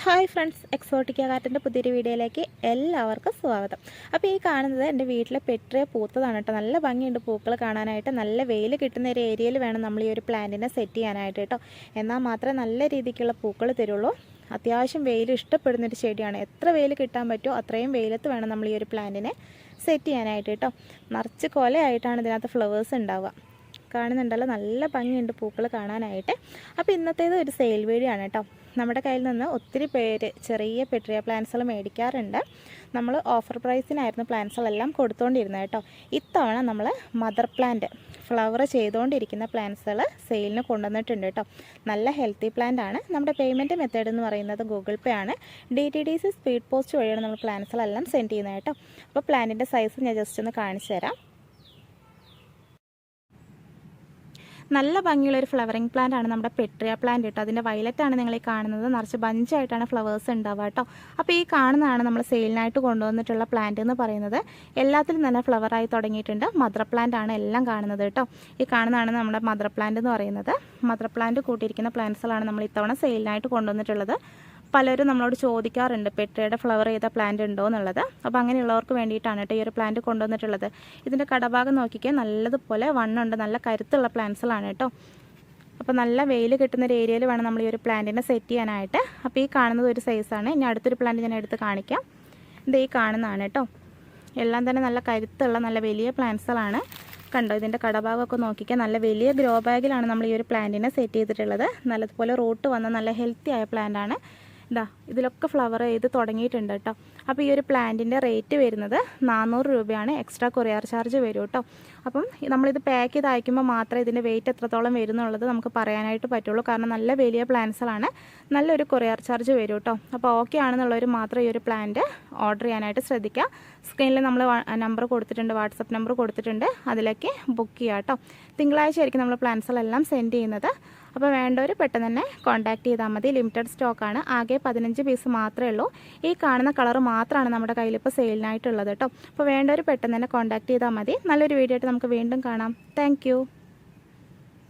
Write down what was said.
Hi friends Exotica കാറ്റിന്റെ പുതിയൊരു വീഡിയോയിലേക്ക് എല്ലാവർക്കും സ്വാഗതം. അപ്പോൾ ഈ കാണുന്നത് എന്റെ വീട്ടിലെ പെട്രിയ പൂത്തതാണ് കേട്ടോ. നല്ല ഭംഗിയുണ്ട് പൂക്കൾ കാണാനായിട്ട്. നല്ല വെയിൽ കിട്ടുന്ന ഒരു ഏരിയയിൽ വേണം നമ്മൾ ഈ ഒരു പ്ലാന്റിനെ സെറ്റ് ചെയ്യാനായിട്ട് കേട്ടോ. എന്നാൽ മാത്രമേ നല്ല രീതിക്കുള്ള പൂക്കൾ തരുള്ളൂ. അത്യാവശ്യം വെയിൽ ഇഷ്ടപ്പെടുന്നൊരു ചെടിയാണ്. എത്ര വെയിൽ കിട്ടാൻ പറ്റുമോ അത്രയും വെയിലത്ത് വേണം നമ്മൾ ഈ ഒരു പ്ലാന്റിനെ സെറ്റ് ചെയ്യാനായിട്ട് കേട്ടോ. നിറച്ച് കൊലയായിട്ടാണ് ഇതിനകത്ത് ഫ്ലവേഴ്സ് ഉണ്ടാവുക. കാണുന്നുണ്ടല്ലോ. നല്ല ഭംഗിയുണ്ട് പൂക്കൾ കാണാനായിട്ട്. അപ്പോൾ ഇന്നത്തേത് ഒരു സെയിൽ വീഡിയോ കേട്ടോ നമ്മുടെ കയ്യിൽ നിന്ന് ഒത്തിരി പേര് ചെറിയ പെട്രിയ പ്ലാന്റ്സുകൾ മേടിക്കാറുണ്ട്. നമ്മൾ ഓഫർ പ്രൈസിനായിരുന്നു പ്ലാന്റ്സുകളെല്ലാം കൊടുത്തുകൊണ്ടിരുന്നത് കേട്ടോ ഇത്തവണ നമ്മൾ മദർ പ്ലാന്റ് ഫ്ലവർ ചെയ്തുകൊണ്ടിരിക്കുന്ന പ്ലാന്റ്സുകൾ സെയിലിന് കൊണ്ടുവന്നിട്ടുണ്ട് കേട്ടോ നല്ല ഹെൽത്തി പ്ലാന്റ് ആണ്. നമ്മുടെ പേയ്മെന്റ് മെത്തേഡ് എന്ന് പറയുന്നത് ഗൂഗിൾ പേ ആണ്. D T D C speed post വഴിയാണ് നമ്മൾ പ്ലാന്റ്സുകളെല്ലാം സെൻഡ് ചെയ്യുന്നത് കേട്ടോ അപ്പോൾ പ്ലാന്റിന്റെ സൈസ് ഞാൻ ജസ്റ്റ് ഒന്ന് കാണിച്ചു തരാം നല്ല ഭംഗിയുള്ള ഒരു ഫ്ലവറിങ് പ്ലാന്റ് ആണ് നമ്മുടെ പെട്രിയ പ്ലാന്റ് കേട്ടോ. അതിന്റെ വയലറ്റ് ആണ് നിങ്ങൾ ഈ കാണുന്നത്. നിറച്ച് ബഞ്ചായിട്ടാണ് ഫ്ലവേഴ്സ് ഉണ്ടാവുക കേട്ടോ. അപ്പോൾ ഈ കാണുന്നതാണ് നമ്മൾ സെയിലിനായിട്ട് കൊണ്ടുവന്നിട്ടുള്ള പ്ലാന്റ് എന്ന് പറയുന്നത്. എല്ലാത്തിലും തന്നെ ഫ്ലവറായി തുടങ്ങിയിട്ടുണ്ട്. മദർ പ്ലാന്റ് ആണ് എല്ലാം കാണുന്നത് കേട്ടോ. ഈ കാണുന്നതാണ് നമ്മുടെ മദർ പ്ലാന്റ് എന്ന് പറയുന്നത്. മദർ പ്ലാന്റ് കൂട്ടിയിരിക്കുന്ന പ്ലാന്റ്സുകളാണ് നമ്മൾ ഇത്തവണ സെയിലിനായിട്ട് കൊണ്ടുവന്നിട്ടുള്ളത്. പലരും നമ്മളോട് ചോദിക്കാറുണ്ട് പെട്രയുടെ ഫ്ലവർ ചെയ്ത പ്ലാന്റ് ഉണ്ടോ? എന്നുള്ളത്. അപ്പോൾ അങ്ങനെയുള്ളവർക്ക് വേണ്ടിയിട്ടാണ് കേട്ടോ ഈ ഒരു പ്ലാന്റ് കൊണ്ടുവന്നിട്ടുള്ളത്. ഇതിന്റെ കടഭാഗം നോക്കിക്കാൻ നല്ലതുപോലെ വണ്ണുണ്ട് നല്ല കരുത്തുള്ള പ്ലാന്റ്സുകളാണ് കേട്ടോ. അപ്പോൾ നല്ല വെയിൽ കിട്ടുന്ന ഒരു ഏരിയയിൽ വേണം നമ്മൾ ഈ ഒരു പ്ലാന്റിനെ സെറ്റ് ചെയ്യാനായിട്ട്. അപ്പോൾ ഈ കാണുന്നത് ഒരു സൈസാണ് ഇനി അടുത്തൊരു പ്ലാന്റ് ഞാൻ എടുത്ത് കാണിക്കാം. ഇത് ഈ കാണുന്നതാണ് കേട്ടോ. എല്ലാം തന്നെ നല്ല കരുത്തുള്ള നല്ല വലിയ പ്ലാന്റ്സുകളാണ് കണ്ടോ ഇതിന്റെ കടഭാഗമൊക്കെ നോക്കിക്കാൻ നല്ല വലിയ ഗ്രോ ബാഗിലാണ് നമ്മൾ ഈ ഒരു പ്ലാന്റിനെ സെറ്റ് ചെയ്തിട്ടുള്ളത്. നല്ലതുപോലെ റൂട്ട് വന്ന നല്ല ഹെൽത്തി ആയ പ്ലാന്റാണ് ഇതാ ഇതിലൊക്കെ ഫ്ലവർ ചെയ്ത് തുടങ്ങിയിട്ടുണ്ട് കേട്ടോ അപ്പോൾ ഈ ഒരു പ്ലാന്റിന്റെ റേറ്റ് വരുന്നത് നാനൂറ് രൂപയാണ്. എക്സ്ട്രാ കൊറിയർ ചാർജ് വരും കേട്ടോ അപ്പം നമ്മളിത് പാക്ക് ചെയ്ത് അയക്കുമ്പോൾ മാത്രമേ ഇതിന്റെ വെയിറ്റ് എത്രത്തോളം വരുന്നുള്ളത് നമുക്ക് പറയാനായിട്ട് പറ്റുള്ളൂ. കാരണം നല്ല വലിയ പ്ലാന്റ്സുകളാണ് നല്ലൊരു കൊറിയർ ചാർജ് വരും കേട്ടോ അപ്പോൾ ഓക്കെ ആണെന്നുള്ളവർ മാത്രം ഈ ഒരു പ്ലാന്റ് ഓർഡർ ചെയ്യാനായിട്ട് ശ്രദ്ധിക്കുക സ്ക്രീനിൽ നമ്മൾ നമ്പർ കൊടുത്തിട്ടുണ്ട് വാട്സപ്പ് നമ്പർ കൊടുത്തിട്ടുണ്ട്. അതിലേക്ക് ബുക്ക് ചെയ്യാം കേട്ടോ തിങ്കളാഴ്ച ആയിരിക്കും നമ്മൾ പ്ലാന്റ്സുകളെല്ലാം സെൻഡ് ചെയ്യുന്നത്. അപ്പോൾ വേണ്ടവർ പെട്ടെന്ന് തന്നെ കോൺടാക്ട് ചെയ്താൽ മതി. ലിമിറ്റഡ് സ്റ്റോക്കാണ് ആകെ പതിനഞ്ച് പീസ് മാത്രമേ ഉള്ളൂ. ഈ കാണുന്ന കളർ മാത്രമാണ് നമ്മുടെ കയ്യിൽ ഇപ്പോൾ സെയിലിനായിട്ടുള്ളത് കേട്ടോ. അപ്പോൾ വേണ്ടവർ പെട്ടെന്ന് തന്നെ കോൺടാക്ട് ചെയ്താൽ മതി. നല്ലൊരു വീഡിയോ ആയിട്ട് നമുക്ക് വീണ്ടും കാണാം. താങ്ക്